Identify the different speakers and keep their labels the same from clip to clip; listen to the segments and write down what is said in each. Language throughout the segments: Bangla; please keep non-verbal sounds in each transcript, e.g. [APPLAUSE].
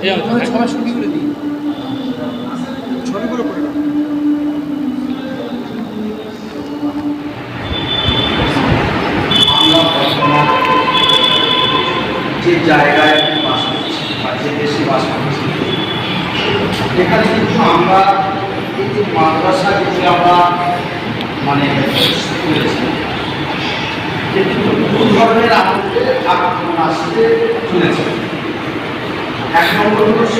Speaker 1: সবাই ছবি করে দিই।
Speaker 2: ছবিগুলো করে
Speaker 3: যে জায়গায় বাস করছি বা যে দেশে বাস করছি এখানে কিন্তু আমরা এই যে মাদ্রাসা যদি আমরা মানে করেছি যে কিন্তু দু ধরনের আমাদের আক্রমণ আসতে চলেছে এক নম্বর হলো সরকারি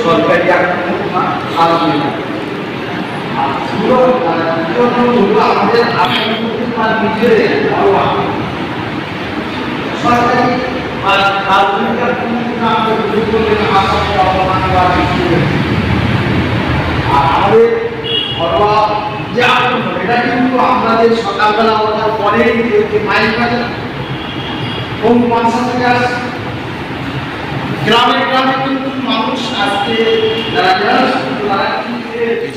Speaker 3: আক্রমণ না আলমিনা আর দ্বিতীয় দ্বিতীয় নম্বর হলো আমাদের সরকারি আমাদের সকালবেলা ওঠার পরেই যে মাইক বাজে না, কোন মানসা আসে গ্রামে গ্রামে কিন্তু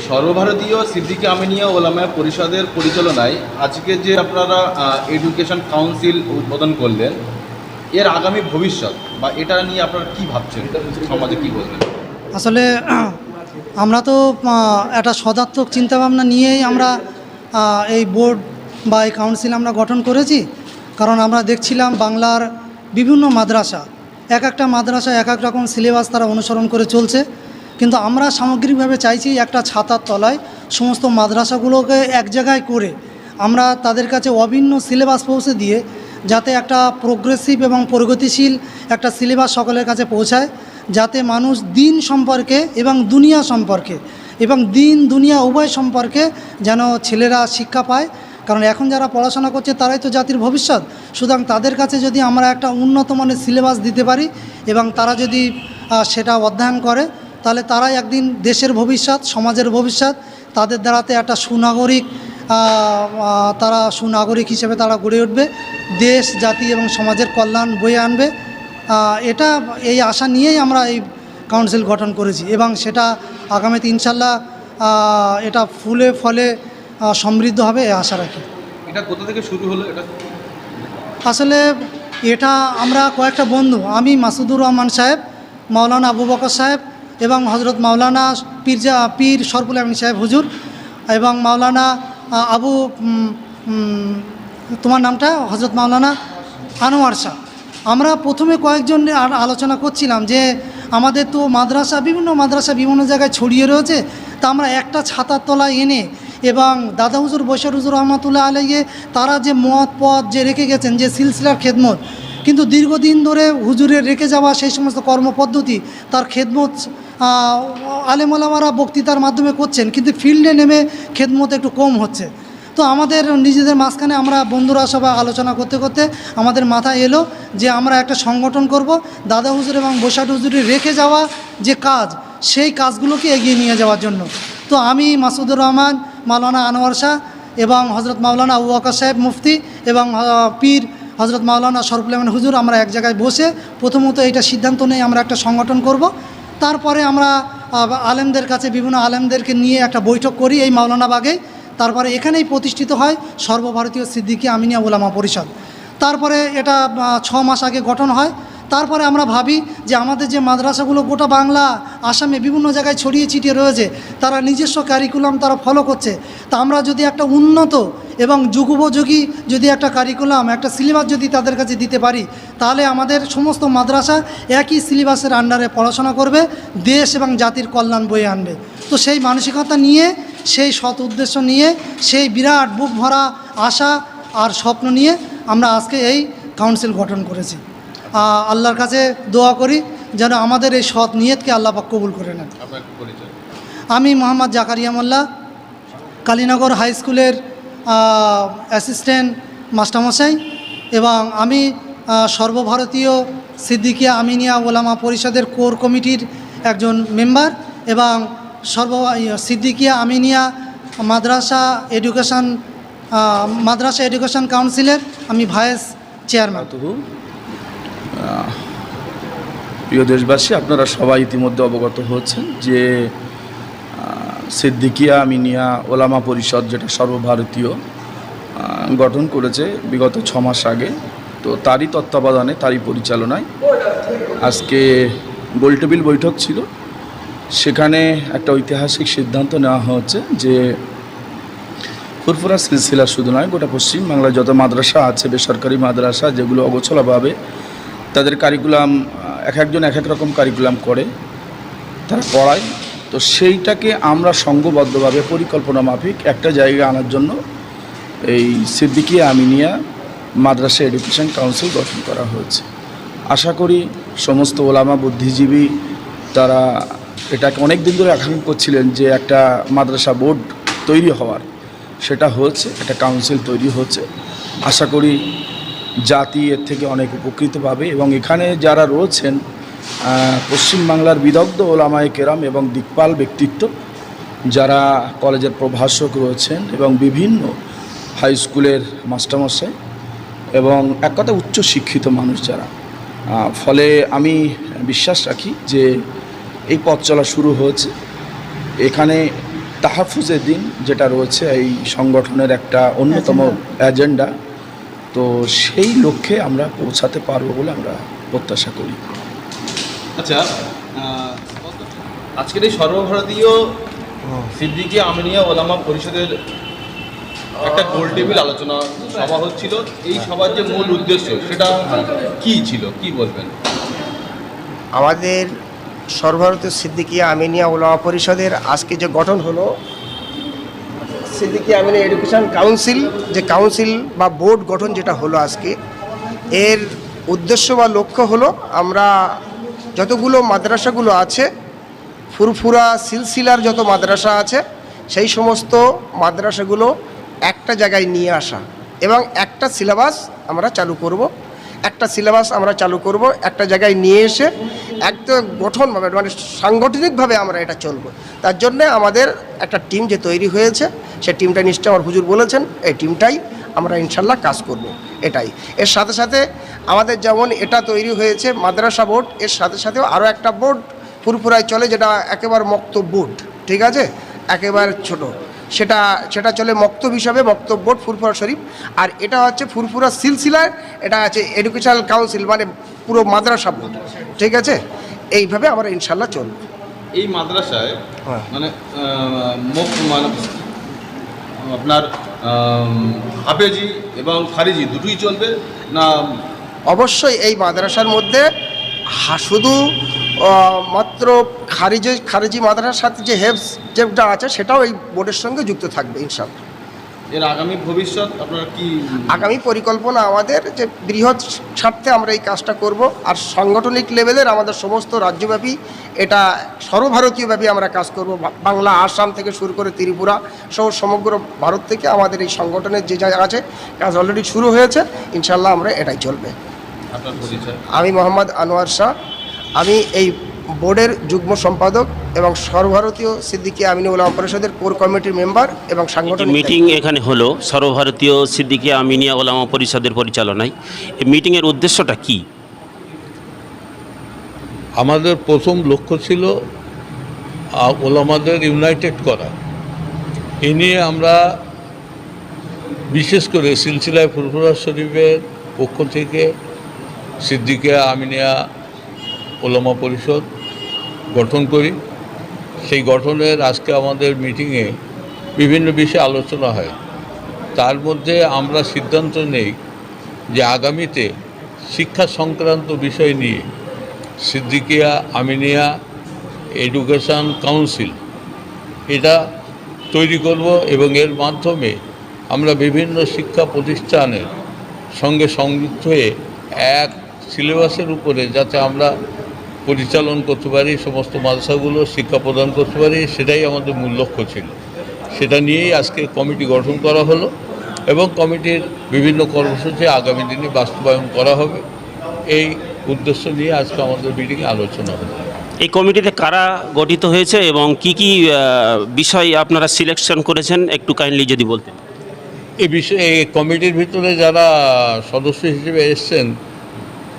Speaker 4: সর্বভারতীয় সিদ্দিকী আমিনিয়া ওলামা পরিষদের পরিচালনায় আজকে যে আপনারা এডুকেশন কাউন্সিল উদ্বোধন করলেন, এর আগামী ভবিষ্যৎ বা এটা নিয়ে আপনারা কি ভাবছেন? সমাজে কি বলবেন?
Speaker 5: আসলে, [CLEARS THROAT] আমরা তো একটা সদাত্মক চিন্তাভাবনা নিয়েই আমরা এই বোর্ড বা এই কাউন্সিল আমরা গঠন করেছি। কারণ আমরা দেখছিলাম বাংলার বিভিন্ন মাদ্রাসা এক একটা মাদ্রাসা এক এক রকম সিলেবাস তারা অনুসরণ করে চলছে। কিন্তু আমরা সামগ্রিকভাবে চাইছি একটা ছাতার তলায় সমস্ত মাদ্রাসাগুলোকে এক জায়গায় করে আমরা তাদের কাছে অভিন্ন সিলেবাস পৌঁছে দিয়ে যাতে একটা প্রোগ্রেসিভ এবং প্রগতিশীল একটা সিলেবাস সকলের কাছে পৌঁছায়, যাতে মানুষ দিন সম্পর্কে এবং দুনিয়া সম্পর্কে এবং দিন দুনিয়া উভয় সম্পর্কে যেন ছেলেরা শিক্ষা পায় কারণ এখন যারা পড়াশোনা করছে তারাই তো জাতির ভবিষ্যৎ। সুতরাং তাদের কাছে যদি আমরা একটা উন্নত মানের সিলেবাস দিতে পারি এবং তারা যদি সেটা অধ্যয়ন করে, তাহলে তারাই একদিন দেশের ভবিষ্যৎ, সমাজের ভবিষ্যৎ, তাদের দ্বারাতে একটা সুনাগরিক তারা সুনাগরিক হিসেবে তারা গড়ে উঠবে, দেশ, জাতি এবং সমাজের কল্যাণ বয়ে আনবে। এটা এই আশা নিয়েই আমরা এই কাউন্সিল গঠন করেছি এবং সেটা আগামীতে ইনশাল্লাহ এটা ফুলে ফলে সমৃদ্ধ হবে এই আশা রাখি।
Speaker 4: এটা কোথা থেকে শুরু হলো এটা?
Speaker 5: আসলে এটা আমরা কয়েকটা বন্ধু আমি মাসুদুর রহমান সাহেব মাওলানা আবু বকর সাহেব এবং হজরত মাওলানা পীরজা পীর সরফুল আমিন সাহেব হুজুর এবং মাওলানা আবু তোমার নামটা? হজরত মাওলানা আনোয়ার শাহ। আমরা প্রথমে কয়েকজন আর- আলোচনা করছিলাম যে আমাদের তো মাদ্রাসা বিভিন্ন মাদ্রাসা বিভিন্ন জায়গায় ছড়িয়ে রয়েছে তা আমরা একটা ছাতার তলায় এনে এবং দাদা হুজুর বৈশর হুজুর রহমতুল্লাহ আলাইয়ে তারা যে মত পথ যে রেখে গেছেন, যে সিলসিলার খেদমত, কিন্তু দীর্ঘদিন ধরে হুজুরের রেখে যাওয়া সেই সমস্ত কর্মপদ্ধতি, তার খেদমত আলেমলামারা বক্তৃতার মাধ্যমে করছেন, কিন্তু ফিল্ডে নেমে খেদমত একটু কম হচ্ছে। তো আমাদের নিজেদের মাঝখানে আমরা বন্ধুরা সবাই আলোচনা করতে করতে আমাদের মাথায় এলো যে আমরা একটা সংগঠন করব, দাদা হুজুর এবং বৈশাখ হুজুরের রেখে যাওয়া যে কাজ, সেই কাজগুলোকে এগিয়ে নিয়ে যাওয়ার জন্য। তো আমি মাসুদুর রহমান মাওলানা আনোয়ার শাহ এবং হজরত মাওলানা বকর সাহেব মুফতি এবং পীর হজরত মাওলানা শরফুল্লামান হুজুর আমরা এক জায়গায় বসে প্রথমত এটা সিদ্ধান্ত নেই আমরা একটা সংগঠন করব। তারপরে আমরা আলেমদের কাছে, বিভিন্ন আলেমদেরকে নিয়ে একটা বৈঠক করি এই মাওলানা বাগে। তারপরে এখানেই প্রতিষ্ঠিত হয় সর্বভারতীয় সিদ্দিকী আমিনিয়া ওলামা পরিষদ। তারপরে এটা ছ মাস আগে গঠন হয়। তারপরে আমরা ভাবি যে আমাদের যে মাদ্রাসাগুলো গোটা বাংলা, আসামে বিভিন্ন জায়গায় ছড়িয়ে ছিটিয়ে রয়েছে, তারা নিজস্ব কারিকুলাম তারা ফলো করছে। তা আমরা যদি একটা উন্নত এবং যুগোপযোগী যদি একটা কারিকুলাম একটা সিলেবাস যদি তাদের কাছে দিতে পারি, তাহলে আমাদের সমস্ত মাদ্রাসা একই সিলেবাসের আন্ডারে পড়াশোনা করবে, দেশ এবং জাতির কল্যাণ বয়ে আনবে। তো সেই মানসিকতা নিয়ে, সেই সৎ উদ্দেশ্য নিয়ে, সেই বিরাট বুক ভরা আশা আর স্বপ্ন নিয়ে আমরা আজকে এই কাউন্সিল গঠন করেছি। আল্লাহর কাছে দোয়া করি যেন আমাদের এই সৎ নিয়তকে আল্লাহ পাক কবুল করে নেন। আমি মোহাম্মদ জাকারিয়া মোল্লা কালীনগর হাই স্কুলের অ্যাসিস্ট্যান্ট মাস্টারমশাই এবং আমি সর্বভারতীয় সিদ্দিকিয়া আমিনিয়া ওলামা পরিষদের কোর কমিটির একজন মেম্বার এবং সর্ব সিদ্দিকিয়া আমিনিয়া মাদ্রাসা এডুকেশন মাদ্রাসা এডুকেশন কাউন্সিলের আমি ভাইস চেয়ারম্যান।
Speaker 2: প্রিয় দেশবাসী, আপনারা সবাই ইতিমধ্যে অবগত হচ্ছেন যে সিদ্দিকিয়া মিনিয়া ওলামা পরিষদ, যেটা সর্বভারতীয় গঠন করেছে বিগত ছ মাস আগে, তো তারই তত্ত্বাবধানে, তারই পরিচালনায় আজকে গোলটেবিল বৈঠক ছিল। সেখানে একটা ঐতিহাসিক সিদ্ধান্ত নেওয়া হচ্ছে যে, ফুরফুরা সিলসিলা শুধু নয়, গোটা পশ্চিমবাংলায় যত মাদ্রাসা আছে, বেসরকারি মাদ্রাসা, যেগুলো অগোছলাভাবে তাদের কারিকুলাম এক একজন এক এক রকম কারিকুলাম করে, তারা পড়ায়। তো সেইটাকে আমরা সঙ্গবদ্ধভাবে পরিকল্পনা মাফিক একটা জায়গায় আনার জন্য এই সিদ্দিকি আমিনিয়া মাদ্রাসা এডুকেশন কাউন্সিল গঠন করা হয়েছে। আশা করি সমস্ত ওলামা বুদ্ধিজীবী তারা এটাকে অনেক দিন ধরে আকাঙ্ক্ষা করছিলেন যে একটা মাদ্রাসা বোর্ড তৈরি হওয়ার। সেটা হচ্ছে একটা কাউন্সিল তৈরি হচ্ছে আশা করি জাতি এর থেকে অনেক উপকৃত পাবে এবং এখানে যারা রয়েছেন পশ্চিমবাংলার বিদগ্ধ ওলামায়ে কেরাম এবং দিকপাল ব্যক্তিত্ব যারা কলেজের প্রভাষক রয়েছেন এবং বিভিন্ন হাই স্কুলের মাস্টারমশাই এবং এক কথা উচ্চ শিক্ষিত মানুষ যারা। ফলে আমি বিশ্বাস রাখি যে এই পথ চলা শুরু হয়েছে। এখানে তাহাফুজের দিন যেটা রয়েছে এই সংগঠনের একটা অন্যতম এজেন্ডা তো সেই লক্ষ্যে আমরা পৌঁছাতে পারব বলে আমরা প্রত্যাশা করি।
Speaker 4: আচ্ছা আজকের এই সর্বভারতীয় সিদ্দিকি আমিনিয়া ওলামা পরিষদের একটা গোল টেবিল আলোচনা সভা হচ্ছিল। এই সভার যে মূল উদ্দেশ্য সেটা কি ছিল? কি বলবেন?
Speaker 6: আমাদের সর্বভারতীয় সিদ্দিকিয়া আমিনিয়া ওলামা পরিষদের আজকে যে গঠন হলো সিদ্দিকিয়া আমিনিয়া এডুকেশন কাউন্সিল যে কাউন্সিল বা বোর্ড গঠন যেটা হলো আজকে, এর উদ্দেশ্য বা লক্ষ্য হলো আমরা যতগুলো মাদ্রাসাগুলো আছে, ফুরফুরা সিলসিলার যত মাদ্রাসা আছে, সেই সমস্ত মাদ্রাসাগুলো একটা জায়গায় নিয়ে আসা এবং একটা সিলেবাস আমরা চালু করব। একটা সিলেবাস আমরা চালু করব, একটা জায়গায় নিয়ে এসে একটা গঠনভাবে মানে সাংগঠনিকভাবে আমরা এটা চলব। তার জন্য আমাদের একটা টিম যে তৈরি হয়েছে সেই টিমটা নিশ্চয় আমার হুজুর বলেছেন এই টিমটাই আমরা ইনশাল্লাহ কাজ করব। এটাই। এর সাথে সাথে আমাদের যেমন এটা তৈরি হয়েছে মাদ্রাসা বোর্ড এর সাথে সাথেও আরও একটা বোর্ড ফুরফুরায় চলে যেটা একেবারে মক্ত বোর্ড ঠিক আছে? একেবারে ছোট। সেটা সেটা চলে মক্তব হিসাবে মক্তব বোর্ড ফুরফুরা শরীফ। আর এটা হচ্ছে ফুরফুরা সিলসিলার এটা আছে এডুকেশনাল কাউন্সিল মানে পুরো মাদ্রাসা বোর্ড ঠিক আছে? এইভাবে আমরা ইনশাল্লাহ চলব।
Speaker 4: এই মাদ্রাসায়
Speaker 6: হ্যাঁ।
Speaker 4: মানে মানে আপনার হাফেজি এবং খারিজি দুটোই চলবে না?
Speaker 6: অবশ্যই এই মাদ্রাসার মধ্যে শুধু মাত্র খারিজি খারিজি মাদ্রাসার সাথে যে হেফ যেটা আছে সেটাও এই বোর্ডের সঙ্গে যুক্ত থাকবে ইনশাল্লাহ
Speaker 4: এর আগামী ভবিষ্যৎ আপনারা কি
Speaker 6: আগামী পরিকল্পনা আমাদের যে বৃহৎ স্বার্থে আমরা এই কাজটা করব আর সাংগঠনিক লেভেলের আমাদের সমস্ত রাজ্যব্যাপী এটা সর্বভারতীয়ব্যাপী আমরা কাজ করব। বাংলা আসাম থেকে শুরু করে ত্রিপুরা সহ সমগ্র ভারত থেকে আমাদের এই সংগঠনের যে জায়গা আছে কাজ অলরেডি শুরু হয়েছে। ইনশাল্লাহ আমরা এটাই চলবে। আমি মোহাম্মদ আনোয়ার শাহ। আমি এই বোর্ডের যুগ্ম সম্পাদক এবং সর্বভারতীয় সিদ্দিকি আমিনুল উলামা পরিষদের কোর কমিটির মেম্বার এবং সাংগঠনিক
Speaker 7: মিটিং এখানে হলো সর্বভারতীয় সিদ্দিকি আমিনিয়া ওলামা পরিষদের পরিচালনায়। এই মিটিংয়ের উদ্দেশ্যটা কি?
Speaker 8: আমাদের প্রথম লক্ষ্য ছিল ওলামাদের ইউনাইটেড করা। এ নিয়ে আমরা বিশেষ করে সিলসিলায় ফুরফুরা শরীফের পক্ষ থেকে সিদ্দিকিয়া আমিনিয়া ওলামা পরিষদ গঠন করি। সেই গঠনের আজকে আমাদের মিটিংয়ে বিভিন্ন বিষয়ে আলোচনা হয়। তার মধ্যে আমরা সিদ্ধান্ত নেই যে আগামীতে শিক্ষা সংক্রান্ত বিষয় নিয়ে সিদ্দিকিয়া, আমিনিয়া, এডুকেশন কাউন্সিল এটা তৈরি করব এবং এর মাধ্যমে আমরা বিভিন্ন শিক্ষা প্রতিষ্ঠানের সঙ্গে সংযুক্ত হয়ে এক সিলেবাসের উপরে যাতে আমরা পরিচালন করতে পারি সমস্ত মাদ্রাসাগুলো শিক্ষা প্রদান করতে পারি সেটাই আমাদের মূল লক্ষ্য ছিল। সেটা নিয়েই আজকে কমিটি গঠন করা হলো এবং কমিটির বিভিন্ন কর্মসূচি আগামী দিনে বাস্তবায়ন করা হবে। এই উদ্দেশ্য নিয়ে আজকে আমাদের মিটিংয়ে আলোচনা হলো।
Speaker 7: এই কমিটিতে কারা গঠিত হয়েছে এবং কি কি বিষয় আপনারা সিলেকশন করেছেন একটু কাইন্ডলি যদি বলতেন।
Speaker 8: এই বিষয়ে এই কমিটির ভিতরে যারা সদস্য হিসেবে এসছেন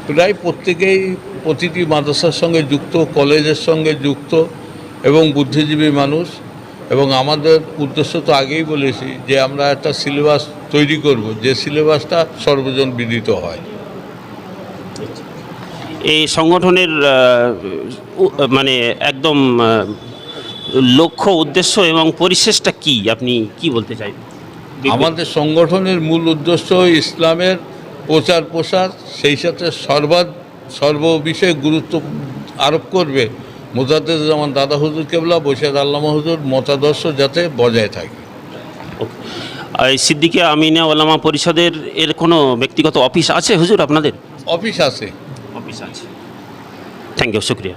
Speaker 8: প্রায় প্রত্যেকেই প্রতিটি মাদ্রাসার সঙ্গে যুক্ত কলেজের সঙ্গে যুক্ত এবং বুদ্ধিজীবী মানুষ। এবং আমাদের উদ্দেশ্য তো আগেই বলেছি যে আমরা একটা সিলেবাস তৈরি করব যে সিলেবাসটা সর্বজন বিদিত হয়।
Speaker 7: এই সংগঠনের মানে একদম লক্ষ্য উদ্দেশ্য এবং পরিশেষটা কি? আপনি কি বলতে চাইবেন?
Speaker 8: আমাদের সংগঠনের মূল উদ্দেশ্য ইসলামের প্রচার প্রসার সেই সাথে সর্বাদ সর্ব বিষয়ে গুরুত্ব আরোপ করবে মোজাদ্দেদ যেমন দাদা হুজুর কেবলা বৈশাখ আল্লামা হুজুর মতাদর্শ যাতে বজায় থাকে।
Speaker 7: আর এই সিদ্দিকে আমিনা ওলামা পরিষদের এর কোনো ব্যক্তিগত অফিস আছে হুজুর আপনাদের?
Speaker 8: অফিস আছে।
Speaker 7: অফিস আছে। থ্যাংক ইউ শুক্রিয়া।